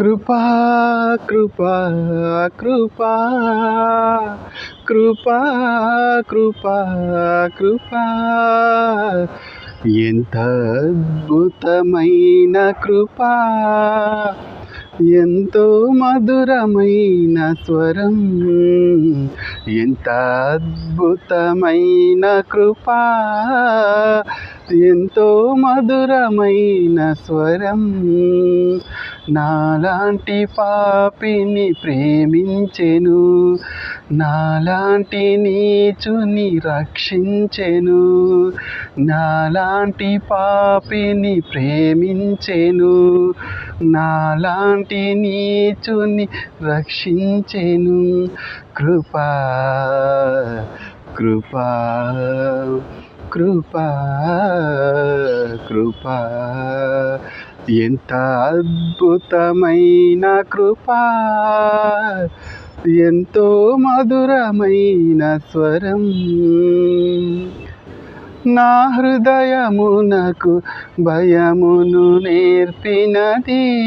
కృపా కృపా కృపా కృపా కృపా కృపా ఎంత అద్భుతమైన కృపా ఎంతో మధురమైన స్వరం ఎంత అద్భుతమైన కృపా ఎంతో మధురమైన స్వరం. నాలాంటి పాపిని ప్రేమించెను. నాలాంటి నీచుని రక్షించెను. నాలాంటి పాపిని ప్రేమించెను. నాలాంటి నీచుని రక్షించెను. కృపా కృపా. కృప కృప. ఎంత అద్భుతమైన కృప. ఎంతో మధురమైన స్వరం. నా హృదయమునకు భయమును నేర్పినది.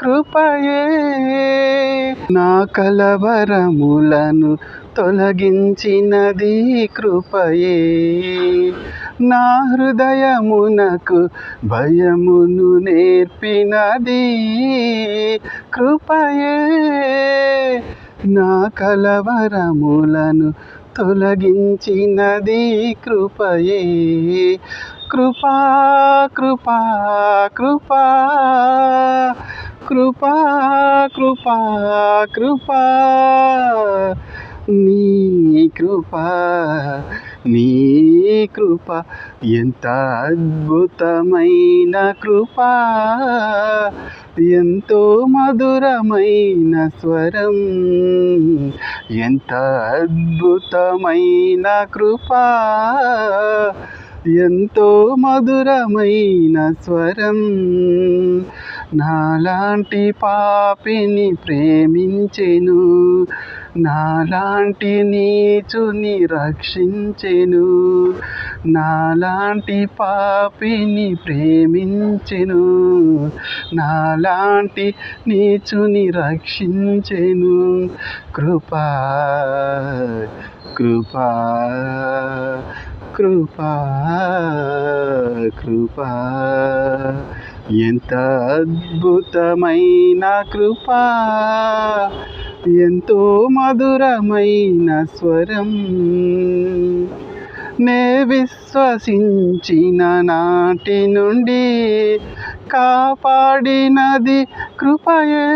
కృపయే. నా కలవరములను తొలగించినది కృపయే. నా హృదయమునకు భయమును నేర్పినది కృపయే. నా కలవరములను తొలగించినది కృపయే. కృపా కృపా కృపా కృపా కృపా కృపా. నీ కృప నీ కృప ఎంత అద్భుతమైన కృప ఎంతో మధురమైన స్వరం ఎంత అద్భుతమైన కృప ఎంతో మధురమైన స్వరం నాలాంటి పాపిని ప్రేమించెను నాలాంటి నీచుని రక్షించెను నాలాంటి పాపిని ప్రేమించెను నాలాంటి నీచుని రక్షించెను. కృపా కృపా కృపా కృపా. ఎంత అద్భుతమైన కృపా ఎంతో మధురమైన స్వరం. నే విశ్వసించిన నాటి నుండి కాపాడినది కృపయే.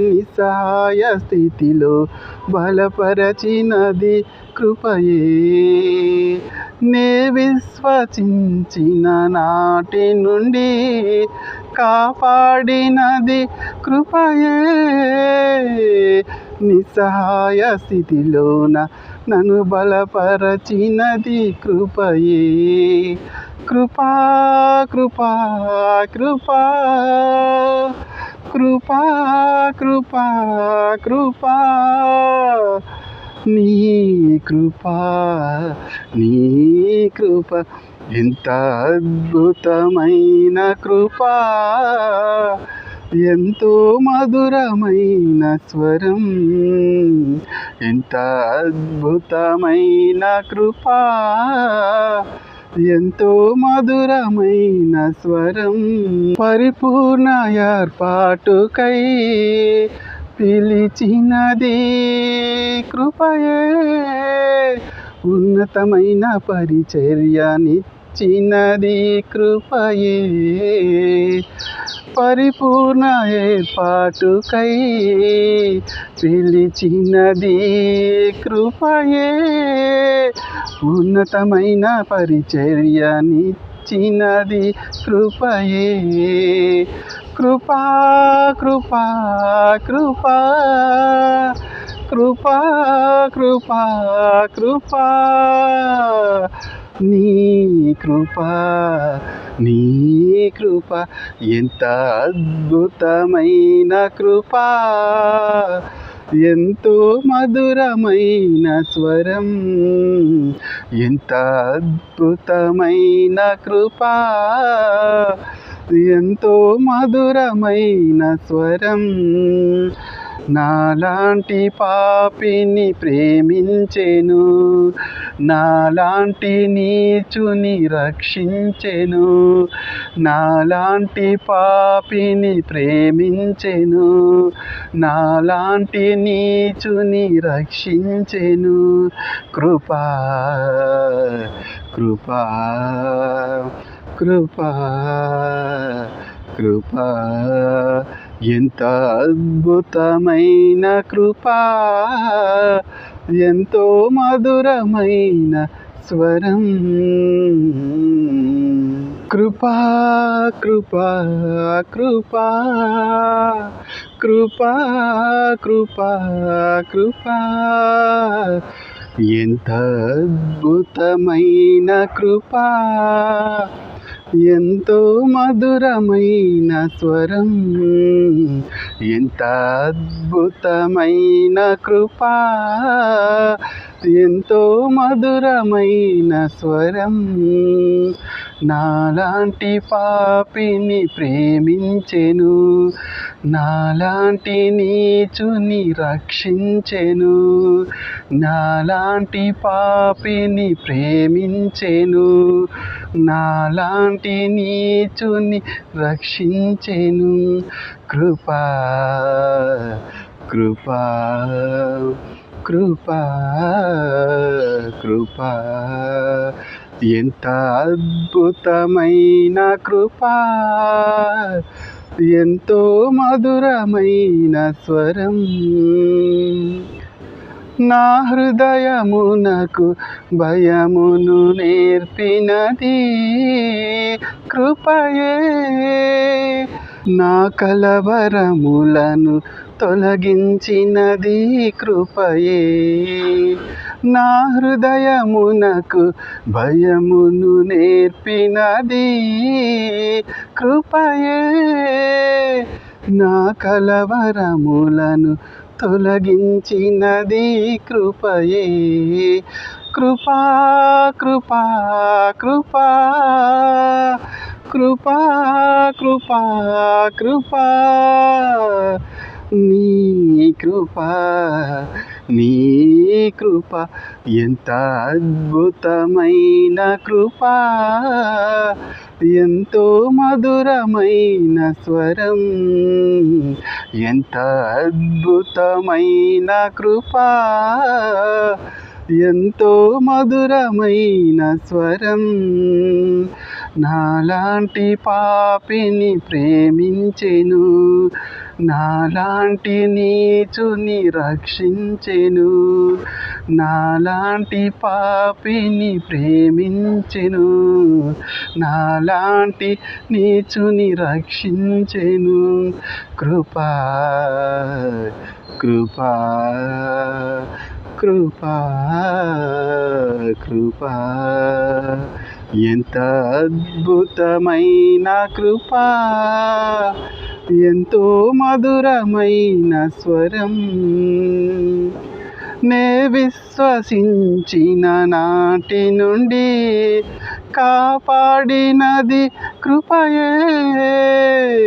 నిస్సహాయ స్థితిలో బలపరచినది కృపయే. నే విశ్వసించిన నాటి నుండి కాపాడినది కృపయే. నిస్సహాయ స్థితిలోన నన్ను బలపరచినది కృపయే. కృపా కృపా కృపా. కృపా కృపా కృపా. నీ కృపా నీ కృప. ఎంత అద్భుతమైన కృపా. ఎంతో మధురమైన స్వరం. ఎంత అద్భుతమైన కృప. ఎంతో మధురమైన స్వరం. పరిపూర్ణ ఏర్పాటుకై పిలిచినది కృపయే. ఉన్నతమైన పరిచర్యనిచ్చినది కృపయే. పరిపూర్ణ ఏర్పాటుకై పిలిచినది కృపయే. ఉన్నతమైన పరిచర్యనిచ్చినది కృపయే. కృపా కృపా కృపా కృపా కృపా కృపా. నీ కృప నీ కృప ఎంత అద్భుతమైన కృప ఎంతో మధురమైన స్వరం ఎంత అద్భుతమైన కృప ఎంతో మధురమైన స్వరం నాలాంటి పాపిని ప్రేమించెను నాలాంటి నీచుని రక్షించెను నాలాంటి పాపిని ప్రేమించెను నాలాంటి నీచుని రక్షించెను. కృపా కృపా కృపా కృపా. ఎంత అద్భుతమైన కృపా ఎంతో మధురమైన స్వరం. కృపా కృపా కృపా కృపా కృపా కృపా. ఎంత అద్భుతమైన కృపా ఎంతో మధురమైన స్వరం ఎంత అద్భుతమైన కృపా. ఎంతో మధురమైన స్వరం. నాలాంటి పాపిని ప్రేమించెను. నాలాంటి నీచుని రక్షించెను. నాలాంటి పాపిని ప్రేమించెను. నాలాంటి నీచుని రక్షించెను. కృపా కృపా. కృపా కృపా. ఎంత అద్భుతమైన కృపా. ఎంతో మధురమైన స్వరం. నా హృదయమునకు భయమును నేర్పినది. కృపయే. నా కలవరములను తొలగించినది కృపయే. నా హృదయమునకు భయమును నేర్పినది కృపయే. నా కలవరములను తొలగించినది కృపయే. కృపా కృపా కృపా కృపా కృపా కృపా. నీ కృప నీ కృప ఎంత అద్భుతమైన కృప ఎంతో మధురమైన స్వరం ఎంత అద్భుతమైన కృప ఎంతో మధురమైన స్వరం. నాలాంటి పాపిని ప్రేమించెను నాలాంటి నీచుని రక్షించెను నాలాంటి పాపిని ప్రేమించెను నాలాంటి నీచుని రక్షించెను. కృపా కృపా కృపా కృపా. ఎంత అద్భుతమైన కృప ఎంతో మధురమైన స్వరం. నే విశ్వసించిన నాటి నుండి కాపాడినది కృపయే.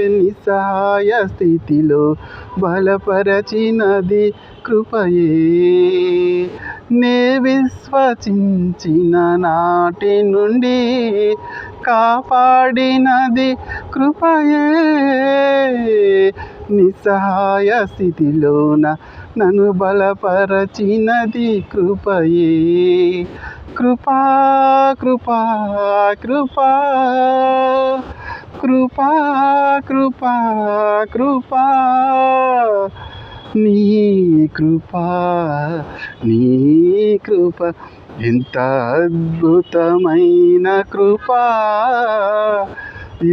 నిస్సహాయ స్థితిలో బలపరచినది కృపయే. నే విశ్వసించిన నాటి నుండి కాపాడినది కృపయే. నిస్సహాయ స్థితిలోన నన్ను బలపరచినది కృపయే. కృపా కృపా కృపా కృపా కృపా కృపా. నీ కృపా నీ కృప ఎంత అద్భుతమైన కృపా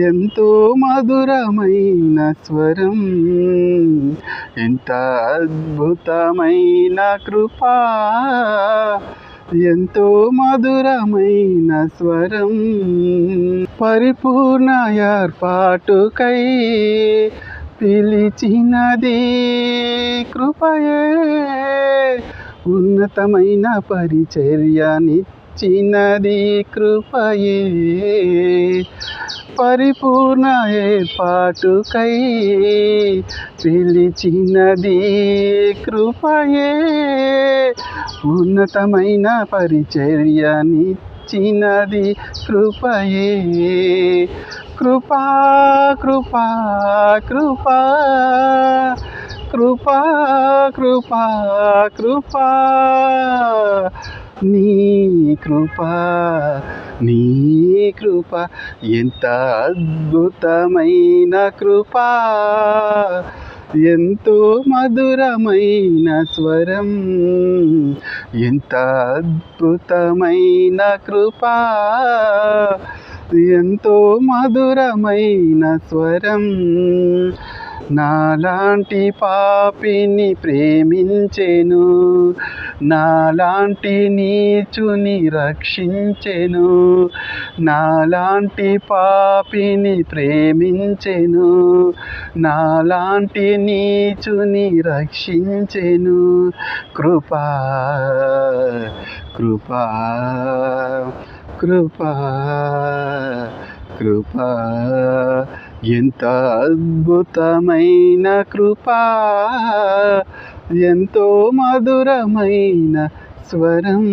ఎంతో మధురమైన స్వరం ఎంత అద్భుతమైన కృపా ఎంతో మధురమైన స్వరం పరిపూర్ణ ఏర్పాటుకై పిలిచినది కృపయే. ఉన్నతమైన పరిచర్యనిచ్చినది కృపయే. పరిపూర్ణ ఏర్పాటుకై పిలిచినది కృపయే. ఉన్నతమైన పరిచర్యనిచ్చినది కృపయే. కృపా కృపా కృపా. కృపా కృపా కృపా. నీ కృపా నీ కృప. ఎంత అద్భుతమైన కృపా. ఎంతో మధురమైన స్వరం. ఎంత అద్భుతమైన కృపా. ఎంతో మధురమైన స్వరం. నాలాంటి పాపిని ప్రేమించెను. నాలాంటి నీచుని రక్షించెను. నాలాంటి పాపిని ప్రేమించెను. నాలాంటి నీచుని రక్షించెను. కృపా కృపా. కృపా కృపా. ఎంత అద్భుతమైన కృపా ఎంతో మధురమైన స్వరం.